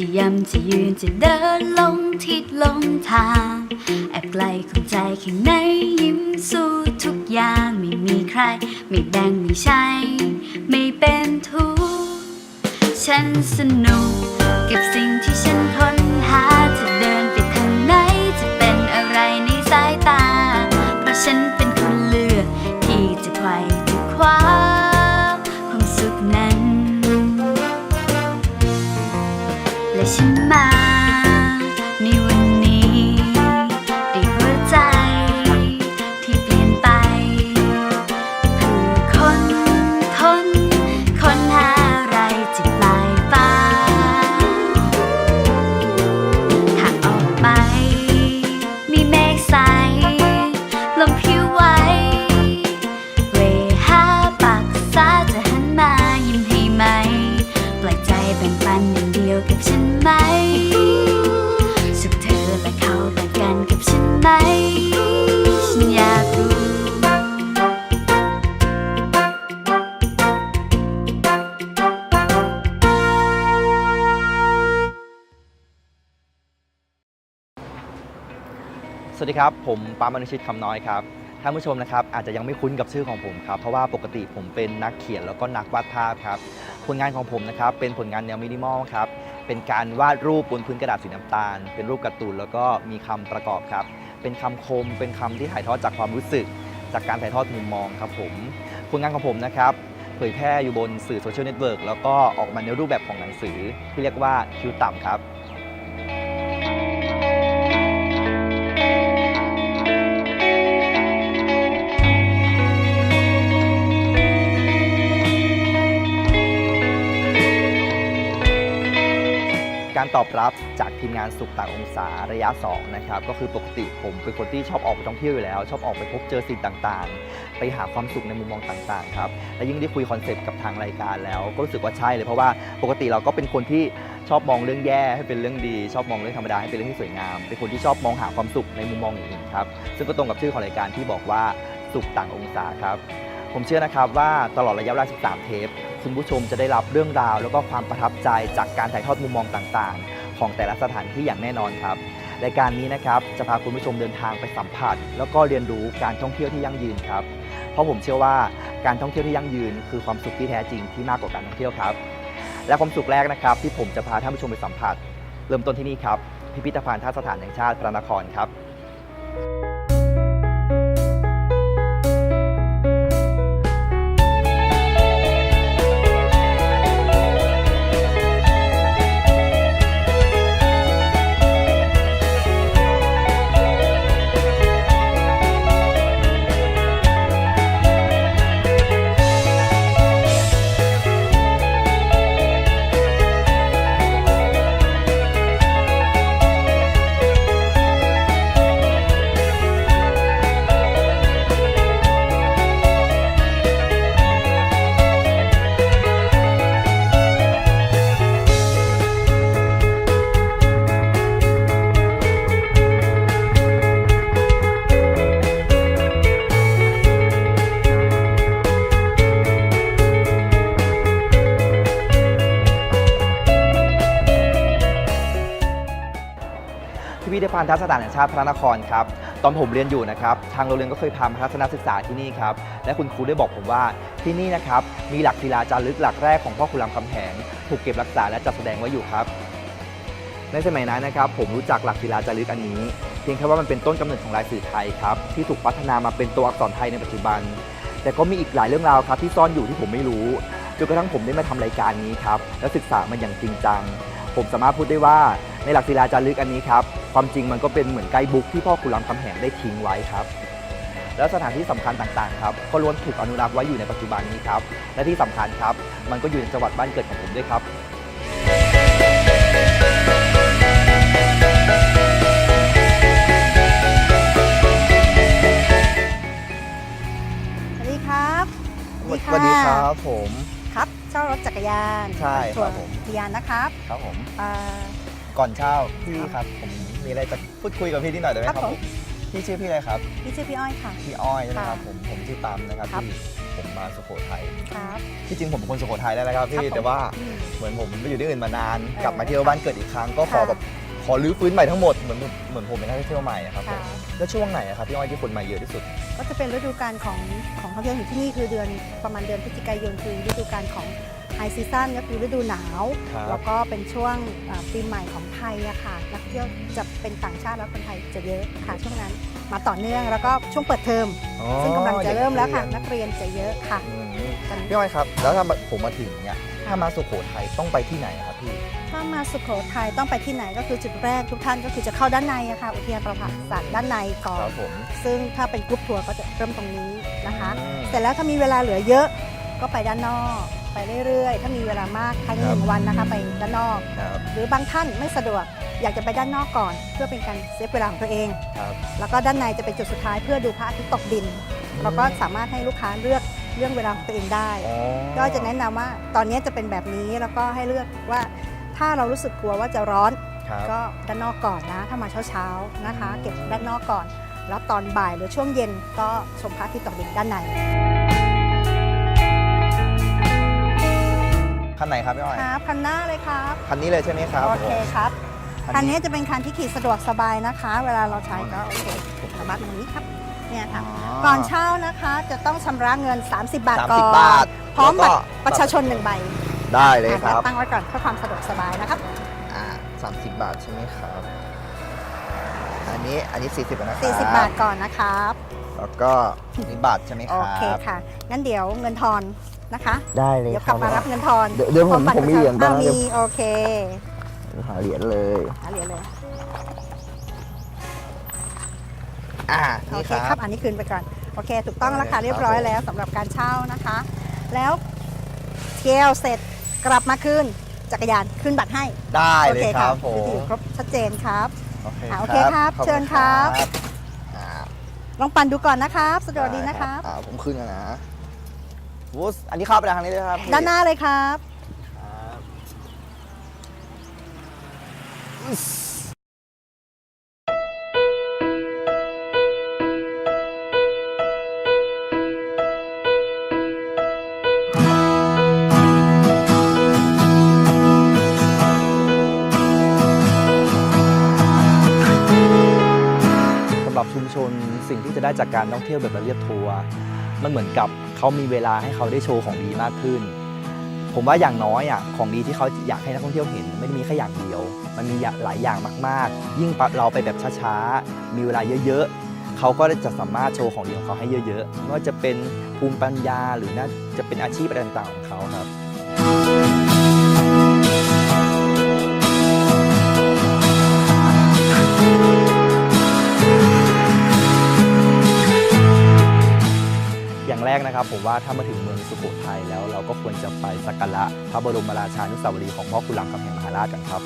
จะย้ำจะยืนจะเดินลงทิศลงทาง แอบไกลของใจข้างในยิ้มสู้ทุกอย่างไม่มีใคร ไม่แบ่งไม่ใช่ ไม่เป็นทุกข์ฉันสนุกกับสิ่ง ครับ ผมปามอนุชิตคำน้อยครับ ท่านผู้ชมนะครับอาจจะยังไม่คุ้นกับชื่อของผมครับ เพราะว่าปกติผมเป็นนักเขียนแล้วก็นักวาดภาพครับ ผลงานของผมนะครับเป็นผลงานแนวมินิมอลครับ เป็นการวาดรูปบนพื้นกระดาษสีน้ำตาล เป็นรูปการ์ตูนแล้วก็มีคำประกอบครับ เป็นคำคม เป็นคำที่ถ่ายทอดจากความรู้สึก จากการถ่ายทอดมุมมองครับผม ผลงานของผมนะครับเผยแพร่อยู่บนสื่อโซเชียลเน็ตเวิร์กแล้วก็ออกมาในรูปแบบของหนังสือที่เรียกว่าคิวต่ำครับ ตอบรับจากทีมงานสุขต่างองศาระยะ2นะครับก็คือปกติผมเป็นคนที่ชอบออกไปท่องเที่ยวอยู่แล้ว ชอบออกไปพบเจอสิ่งต่างๆ ไปหาความสุขในมุมมองต่างๆครับและยิ่งได้คุยคอนเซปต์กับทางรายการแล้ว ก็รู้สึกว่าใช่เลยเพราะว่าปกติเราก็เป็นคนที่ชอบมองเรื่องแย่ให้เป็นเรื่องดี ชอบมองเรื่องธรรมดาให้เป็นเรื่องที่สวยงาม เป็นคนที่ชอบมองหาความสุขในมุมมองอื่นๆครับซึ่งก็ตรงกับชื่อของรายการที่บอกว่าสุขต่างองศาครับ ผมเชื่อนะครับว่าตลอดระยะเวลา 13 เทป คุณผู้ชมจะได้รับเรื่องราว แล้วก็ความประทับใจจากการถ่ายทอดมุมมองต่างๆ ของแต่ละสถานที่อย่างแน่นอนครับรายการนี้นะครับจะพาคุณผู้ชมเดินทางไปสัมผัส แล้วก็เรียนรู้การท่องเที่ยวที่ยั่งยืนครับ เพราะผมเชื่อว่าการท่องเที่ยวที่ยั่งยืน คือความสุขที่แท้จริงที่มากกว่าการท่องเที่ยวครับ และความสุขแรกนะครับ ที่ผมจะพาท่านผู้ชมไปสัมผัส เริ่มต้นที่นี่ครับ พิพิธภัณฑ์ท่าสถานแห่งชาติพระนครครับ พิพิธภัณฑ์ทัศนสถานแห่งชาติพระนครครับตอนผมเรียนอยู่นะครับทางโรงเรียนก็เคยพามาทัศนศึกษาที่นี่ครับและคุณครูได้บอกผมว่าที่นี่นะครับมีหลักศิลาจารึกหลักแรกของพ่อขุนรามคำแหงถูกเก็บรักษาและจัดแสดงไว้อยู่ครับ ในสมัยนั้นนะครับผมรู้จักหลักศิลาจารึกอันนี้ เพียงแค่ว่ามันเป็นต้นกำเนิดของลายสื่อไทยครับที่ถูกพัฒนามาเป็นตัวอักษรไทยในปัจจุบัน แต่ก็มีอีกหลายเรื่องราวครับที่ซ่อนอยู่ที่ผมไม่รู้จนกระทั่งผมได้มาทำรายการนี้ครับและศึกษามันอย่างจริงจัง ผมสามารถพูดได้ว่าในหลักศิลาจารึกอันนี้ครับ ความจริงมันก็เป็นเหมือนไกด์บุ๊กที่พ่อขุนรามคำแหงได้ทิ้งไว้ครับ แล้วสถานที่สำคัญต่างๆครับก็ล้วนถูกอนุรักษ์ไว้อยู่ในปัจจุบันนี้ครับ และที่สำคัญครับ มันก็อยู่ในจังหวัดบ้านเกิดของผมด้วยครับสวัสดีครับ สวัสดีครับผมครับเช่ารถจักรยานใช่ครับผม พยานนะครับครับผมอ่าก่อนเช่าพี่ครับ ผมมีอะไรจะพูดคุยกับพี่นิดหน่อยได้ไหมคครัรับบผมพี่ชื่อพี่อะไรครับ พี่ชื่อพี่อ้อยค่ะ พี่อ้อยใช่ไหมครับค่ะผมผมชื่อปั๊มนะครับครับ พี่ผมมาสุโขทัยครับที่จริงผมเป็นคนสุโขทัยแล้วนะครับครับพี่ผมแต่ว่าอืม เหมือนผมไปอยู่ที่อื่นมานาน เออกลับมาเที่ยวบ้านเกิดอีกครั้งก็ขอค่ะ แบบ ขอรื้อฟื้นใหม่ทั้งหมดเหมือนเหมือนผมเป็นนักท่องเที่ยวใหม่อะครับผค่ะมแล้วช่วงไหนอะครับพี่อ้อยที่คนมาเยอะที่สุด ก็จะเป็นฤดูกาลของของท่องเที่ยวอยู่ที่นี่คือเดือนประมาณเดือนพฤศจิกายนคือฤดูกาลของไฮซีซั่นก็คือฤดูหนาว ครับ แล้วก็เป็นช่วงเอ่อปีใหม่ของไทยอะค่ะนักเที่ยวจะเป็นต่างชาติแล้วคนไทยจะเยอะค่ะช่วงนั้นมาต่อเนื่องแล้วก็ช่วงเปิดเทอมอ๋อซึ่งกำลังจะเริ่มแล้วค่ะด็กนักเรียนจะเยอะค่ะอืมพี่อ้อยครับ แล้วถ้าผมมาถึงเนี่ย ถ้ามาสุโขทัยต้องไปที่ไหนอะครับพี่ ถ้ามาสุโขทัยต้องไปที่ไหนก็คือจุดแรกทุกท่านก็คือจะเข้าด้านในอะค่ะอุทยานประวัติศาสตร์ด้านในก่อคนรับผม ซึ่งถ้าเป็นกรุ๊ปทัวร์ก็จะเริ่มตรงนี้นะคะ อืมเสร็จแล้วถ้ามีเวลาเหลือเยอะก็ไปด้านนอก ไปเรื่อยๆ ถ้ามีเวลามากภายในคหรับนึ่งวันนะคะ ไปด้านนอก ครับหรือบางท่านไม่สะดวกอยากจะไปด้านนอกก่อน เพื่อเป็นการเซฟเวลาของตัวเอง ครับ แล้วก็ด้านในจะเป็นจุดสุดท้ายเพื่อดูพระอาทิตย์ตกดิน เราก็สามารถให้ลูกค้าเลือก เรื่องเวลาของตัวเองได้ อ๋อก็จะแนะนำว่าตอนนี้จะเป็นแบบนี้แล้วก็ให้เลือกว่าถ้าเรารู้สึกกลัวว่าจะร้อน ครับ ก็ด้านนอกก่อนนะ ถ้ามาเช้าๆนะคะ เก็บด้านนอกก่อน แล้วตอนบ่ายหรือช่วงเย็นก็ชมพระอาทิตย์ตกดินด้านในคันไหนครับพี่อ้อย ครับคันหน้าเลยครับคันนี้เลยใช่ไหมครับโอเคครับผมคันนี้จะเป็นคันที่ขี่สะดวกสบายนะคะ เวลาเราใช้ก็โอเคสามารถตรงนี้ครับ เนี่ยค่ะ ก่อนเช่านะคะจะต้องชำระเงิน 30 บาทสามก่สิอบบาทนพร้อมบัตรแล้วก็ ประชาชนหนึ่งใบได้เลยคอะรับตั้งไว้ก่อนเพื่อความสะดวกสบายนะครับ อ่าสามสิบบาทใช่ไหมครับ อันนี้อันนี้40นะครับ40 บาทก่อนนะครับ แล้วก็นี่บาทใช่ไหมคโอรับเคค่ะ งั้นเดี๋ยวเงินทอนนะคะ ได้เลยเดี๋ยวคกรัลับบมารับเงินทอนเดี๋ยวเดี๋ยวผมพร้อบัตผมมีเหรียญประชาชบ้างนะอ่มีโอเคหาเหรียญเลย หาเหรียญเลย อ่าโอนี่เคครัครับบอันนี้คืนไปก่อน โอเค ถูกต้องแล้วค่ะเรียบร้อยแล้วสำหรับการเช่านะคะ แล้วเที่ยวเสร็จกลับมาคืนจักรยานคืนบัตรให้ ได้โอเลเคยครับผคือมที่อยู่ครบชัดเจนครับโอเคอ่าโอเคครับขอณเชิญครับอ่าลองปั่นดูก่อนนะครับสะดวกดีนะครับอ่าผมขึ้นแล้วนะวูสอันนี้เข้าไปทางนี้เลยครับพี่ด้านหน้าเลยครับ หรับชุมชนสิ่งที่จะได้จากการท่องเที่ยวแบบเรียบทัวร์มันเหมือนกับเขามีเวลาให้เขาได้โชว์ของดีมากขึ้น ผมว่าอย่างน้อยอะของดีที่เขาอยากให้นักท่องเที่ยวเห็น ไม่ได้มีแค่อย่างเดียว มันมีหลายอย่างมาก ๆ ยิ่งเราไปแบบช้าๆมีเวลาเยอะๆเขาก็จะสามารถโชว์ของดีของเขาให้เยอะๆไม่ว่าจะเป็นภูมิปัญญาหรือน่าจะเป็นอาชีพอะไรต่างๆของเขาครับ แรกนะครับผมว่าถ้ามาถึงเมืองสุโขทัยแล้วเราก็ควรจะไปสักการะพระบรมราชานุสาวรีย์ของพ่อคุณรามคำแหงมหาราชกันครับ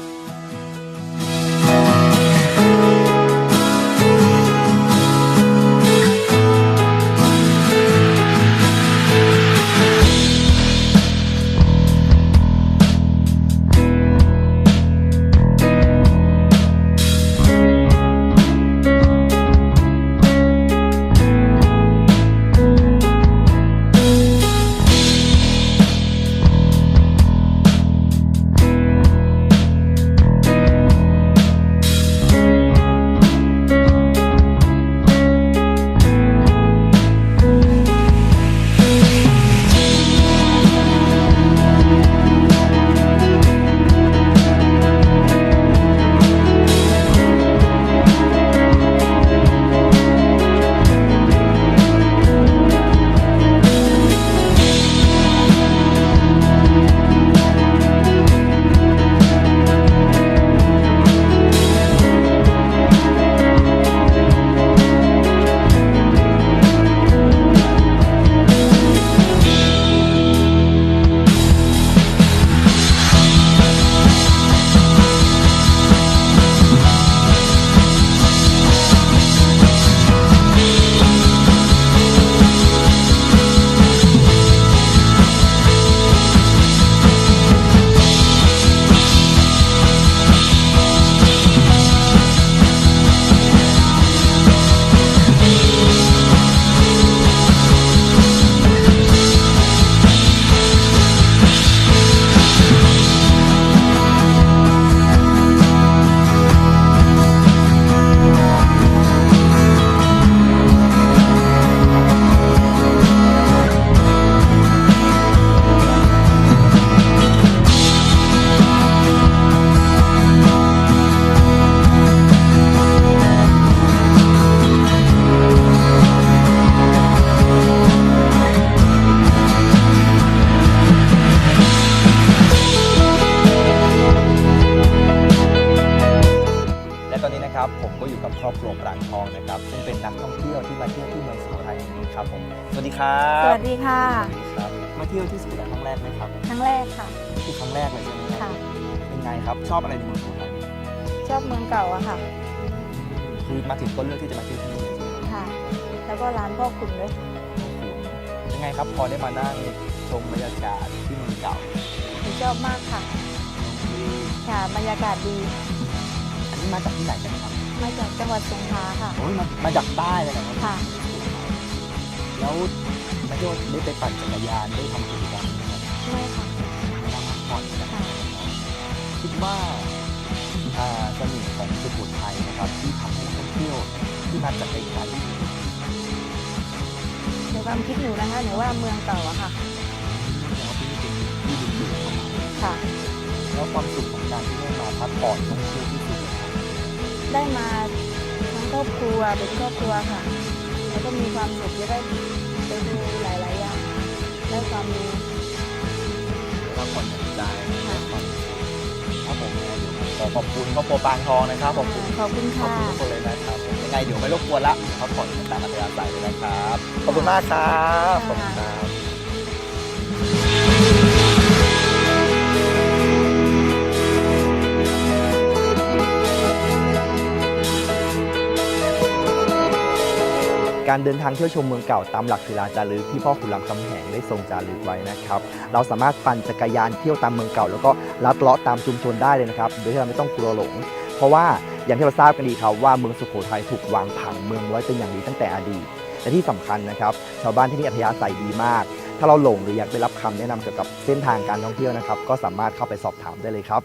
ชอบอะไรในเมืองสุโขทัยชอบเมืองเก่าอะค่ะ คือมาถึงก็เลือกที่จะมาเที่ยวที่นี่เลยใช่ไหมครับค่ะ แล้วก็ร้านพ่อขุนด้วยยังไงครับพอได้มานั่งชมบรรยากาศที่เมืองเก่าผมชอบมากค่ะ ค่ะบรรยากาศดีอันนี้มาจากที่ไหนกันครับมาจากจังหวัดสงขลาค่ะโอ้ยมามาจากใต้เลยนะครับค่ะ แล้วมาเที่ยวได้ไปปั่นจักรยานได้ทำกิจกรรมนะครับไม่ค่ะ ว่าอ่าเสน่ห์ของสุโขทัยนะครับ ที่ทำให้นักท่องเที่ยวที่มาจากไกลๆที่ในความคิดหนูนะคะหนูว่าเมืองเก่าอะค่ะแล้วที่นี่เป็นที่ดึงดูดเข้ามาค่ะ แล้วความสุขของการที่ได้มาพักผ่อนท่องเที่ยวที่สุโขทัยได้มาทั้งครอบครัวเป็นครอบครัวค่ะ แล้วก็มีความสุขจะได้ไปดูหลายๆอย่างได้ความรู้พักผ่อนหย่อนใจค่ะความ ขอขอบคุณครอบครัวปางทองนะครับขอบคุณขอบคุณขอบค่ะคุณทุกคนเลยนะครับผมยังไงเดี๋ยวไม่รบกวนละพักผ่อนกันตามอัธยาศัยเลยนะครับขอบคุณมากครับขอบคุณครับ การเดินทางเที่ยวชมเมืองเก่าตามหลักศิลาจารึกที่พ่อขุนรามคำแหงได้ทรงจารึกไว้นะครับ เราสามารถปั่นจักรยานเที่ยวตามเมืองเก่า แล้วก็ลัดเลาะตามชุมชนได้เลยนะครับ โดยที่เราไม่ต้องกลัวหลง เพราะว่าอย่างที่เราทราบกันดีครับว่าเมืองสุโขทัยถูกวางผังเมืองไว้เป็นอย่างดีตั้งแต่อดีตและที่สำคัญนะครับ ชาวบ้านที่นี่อัธยาศัยดีมาก ถ้าเราหลงหรืออยากได้รับคำแนะนำเกี่ยวกับเส้นทางการท่องเที่ยวนะครับ ก็สามารถเข้าไปสอบถามได้เลยครับ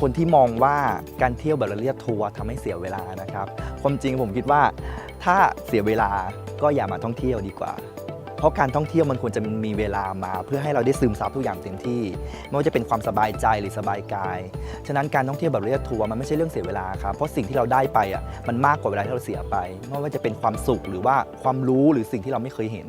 คนที่มองว่าการเที่ยวแบบเรียกทัวร์ทำให้เสียเวลานะครับ ความจริงผมคิดว่าถ้าเสียเวลาก็อย่ามาท่องเที่ยวดีกว่า เพราะการท่องเที่ยวมันควรจะมีเวลามา เพื่อให้เราได้ซึมซับทุกอย่างเต็มที่ไม่ว่าจะเป็นความสบายใจหรือสบายกาย ฉะนั้นการท่องเที่ยวแบบเรียกทัวร์มันไม่ใช่เรื่องเสียเวลาครับเพราะสิ่งที่เราได้ไปอะมันมากกว่าเวลาที่เราเสียไปไม่ว่าจะเป็นความสุขหรือว่าความรู้หรือสิ่งที่เราไม่เคยเห็น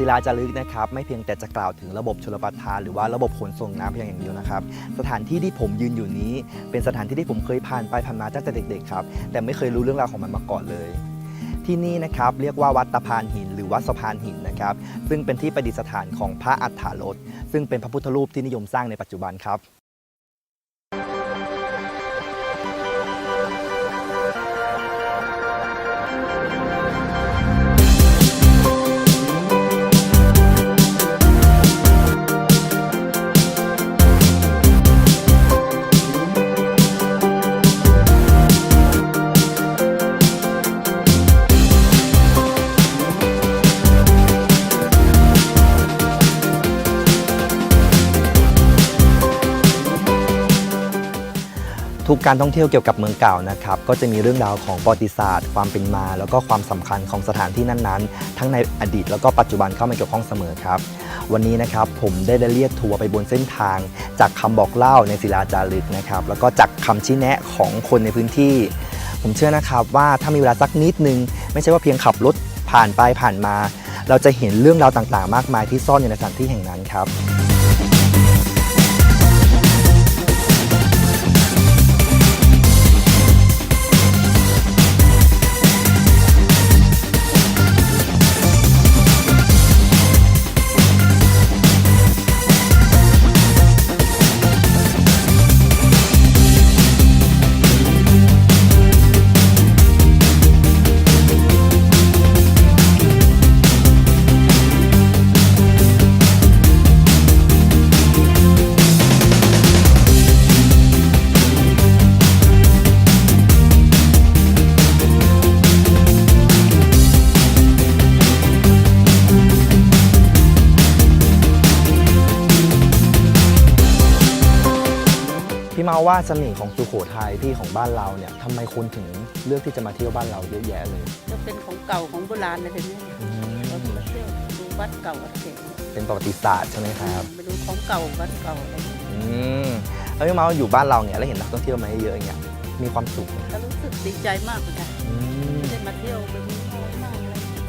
ศิลาจารึกนะครับไม่เพียงแต่จะกล่าวถึงระบบชลประทาน หรือว่าระบบขนส่งน้ำเพียงอย่างเดียวนะครับ สถานที่ที่ผมยืนอยู่นี้ เป็นสถานที่ที่ผมเคยผ่านไปผ่านมาตั้งแต่เด็กๆครับแต่ไม่เคยรู้เรื่องราวของมันมาก่อนเลย ที่นี่นะครับเรียกว่าวัดตะพานหิน หรือวัดสะพานหินนะครับซึ่งเป็นที่ประดิษฐานของพระอัฏฐารถซึ่งเป็นพระพุทธรูปที่นิยมสร้างในปัจจุบันครับ การท่องเที่ยวเกี่ยวกับเมืองเก่านะครับก็จะมีเรื่องราวของประวัติศาสตร์ ความเป็นมา แล้วก็ความสำคัญของสถานที่นั้นๆ ทั้งในอดีตแล้วก็ปัจจุบันเข้ามาเกี่ยวข้องเสมอครับ วันนี้นะครับผมได้ได้เรียกทัวร์ไปบนเส้นทาง จากคำบอกเล่าในศิลาจารึกนะครับแล้วก็จากคำชี้แนะของคนในพื้นที่ ผมเชื่อนะครับว่าถ้ามีเวลาสักนิดนึง ไม่ใช่ว่าเพียงขับรถผ่านไปผ่านมา เราจะเห็นเรื่องราวต่างๆ มากมายที่ซ่อนอยู่ในสถานที่แห่งนั้นครับ มาว่าเสน่ห์ของสุโขทัยที่ของบ้านเราเนี่ยทำไมคนถึงเลือกที่จะมาเที่ยวบ้านเราเยอะแยะเลย ก็เป็นของเก่าของโบราณอะไรแบบนี้อืมเรามาเที่ยวดูวัดเก่าวัดเก่งเป็นประวัติศาสตร์ใช่ไหมครับไปดูของเก่าวัดเก่าอะไรอย่างเงี้ยอืมแล้วพี่มาว่าอยู่บ้านเราเนี่ยแล้วเห็นนักท่องเที่ยวมาเยอะๆอย่างเงี้ยมีความสุขไหมก็รู้สึกดีใจมากเหมือนกันอืม ได้มาเที่ยวเป็นน้อยมาก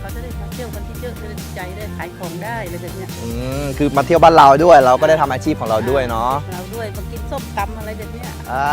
เลยเขาจะได้มาเที่ยวกันที่เยอะจะได้ดีใจได้ขายของได้อะไรแบบเนี้ยอืมคือมาเที่ยวบ้านเราด้วย เราก็ได้ทำอาชีพของเราด้วยเนาะเราด้วยมากินส้มตำอะไรแบบเนี้ย อ่า